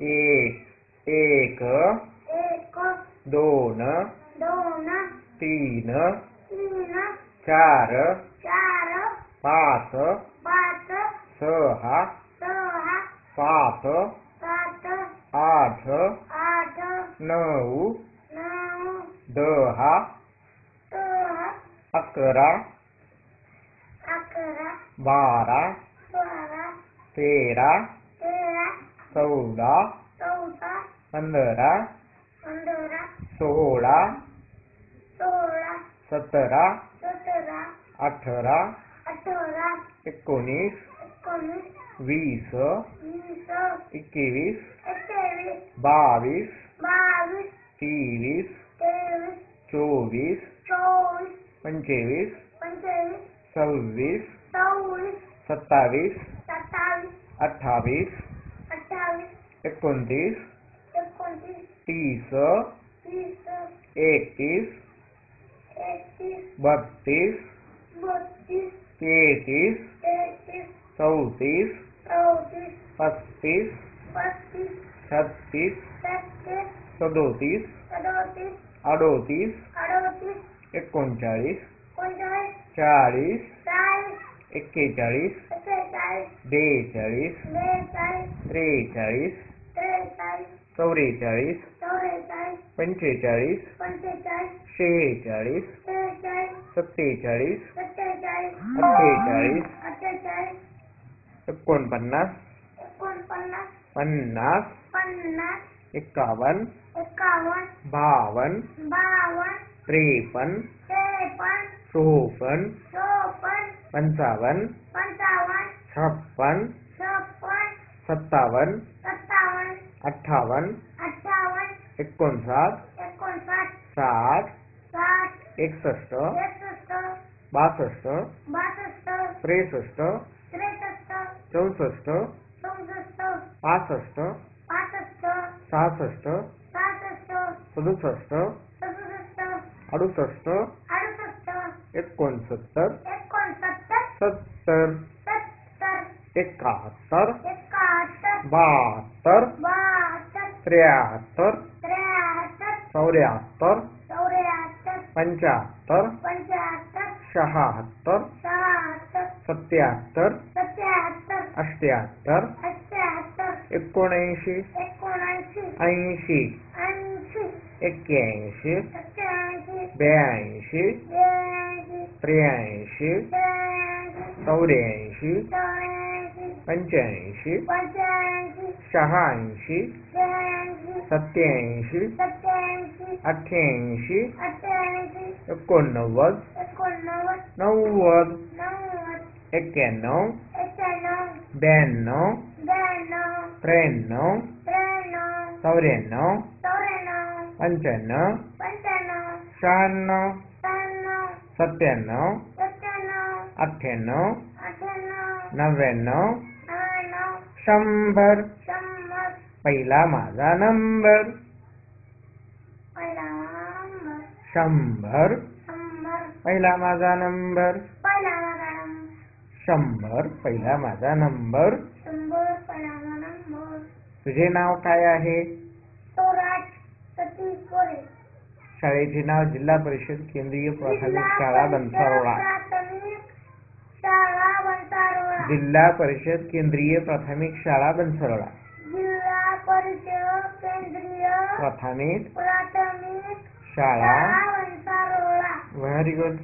एक एक दोन दोन तीन तीन चार चार पाच पाच सहा सहा सात सात आठ आठ नऊ नऊ दहा दहा अकरा अकरा बारा तेरा चौदा चौदा पंधरा पंधरा सोळा सोळा सतरा सतरा अठरा अठरा एकोणीस एकोणीस वीस वीस एकवीस एकवीस बावीस बावीस तेवीस तेवीस चोवीस चोवीस पंचवीस पंचवीस सव्वीस सव्वीस सत्तावीस सत्तावीस अठ्ठावीस अठ्ठावीस एकोणतीस. एकोणतीस तीस. तीस एकतीस. बत्तीस. बत्तीस तेहतीस. तेहतीस चौतीस. चौतीस पस्तीस. पस्तीस छत्तीस. छत्तीस सदोतीस. सदोतीस अडोतीस. अडोतीस एकोणचाळीस. एकोणचाळीस चाळीस. चाळीस एक्केचाळीस. एक्केचाळीस बेचाळीस बेचाळीस. त्रेचाळीस. चौवेचाळीस. पंचेचाळीस. शेहेचाळीस. सत्तेचाळीस. अठ्ठेचाळीस. एकोणपन्नास. पन्नास. पन्नास. एकावन्न. एकावन्न. बावन्न. बावन्न. त्रेपन्न. त्रेपन्न. चोपन्न. चोपन्न. पंचावन्न. पंचावन्न. छप्पन सत्तावन्न. अठ्ठावन्न अठ्ठावन्न एकोणसाठ एकोणसाठ साठ साठ एकसष्ट एकसष्ट बासष्ट बासष्ट त्रेसष्ट त्रेसष्ट चौसष्ट चौसष्ट पासष्ट पासष्ट सहासष्ट सहासष्ट सदुसष्ट सदुसष्ट अडुसष्ट अडुसष्ट एकोणसत्तर एकोणसत्तर सत्तर एकाहत्तर बहात्तर त्र्याहत्तर चौऱ्याहत्तर पंच्याहत्तर शहात्तर सत्याहत्तर अष्ट्याहत्तर एकोणऐंशी ऐंशी ऐंशी एक्क्याऐंशी ब्याऐंशी त्र्याऐंशी चौऱ्याऐंशी चौऱ्याऐंशी पंच्याऐंशी पंच्याऐंशी शहाऐंशी शहाऐंशी सत्याऐंशी सत्याऐंशी अठ्ठ्याऐंशी अठ्ठ्याऐंशी एकोणनव्वद एकोणनव्वद नव्वद नव्वद एक्क्याण्णव एक्क्याण्णव ब्याण्णव ब्याण्णव त्र्याण्णव त्र्याण्णव चौऱ्याण्णव चौऱ्याण्णव पंच्याण्णव पंच्याण्णव शहाण्णव शहाण्णव सत्त्याण्णव सत्त्याण्णव अठ्ठ्याण्णव अठ्ठ्याण्णव नव्याण्णव नव्याण्णव शंभर. शंभर. पहिला माझा नंबर. पहिला नंबर. शंभर. शंभर. पहिला माझा नंबर. पहिला नंबर. शंभर. पहिला माझा नंबर. शंभर. पहिला नंबर. तुझे नाव काय आहे? स्वराज सतीश गोरे शाळेचे नाव जिल्हा परिषद केंद्रीय प्राथमिक शाळा बनसारोळा प्राथमिक शाळा बनसारोळा. जिल्हा परिषद केंद्रीय प्राथमिक शाळा बनसरोळा जिल्हा परिषद केंद्रीय प्राथमिक प्राथमिक शाळा बनसारोळा व्हेरी गुड.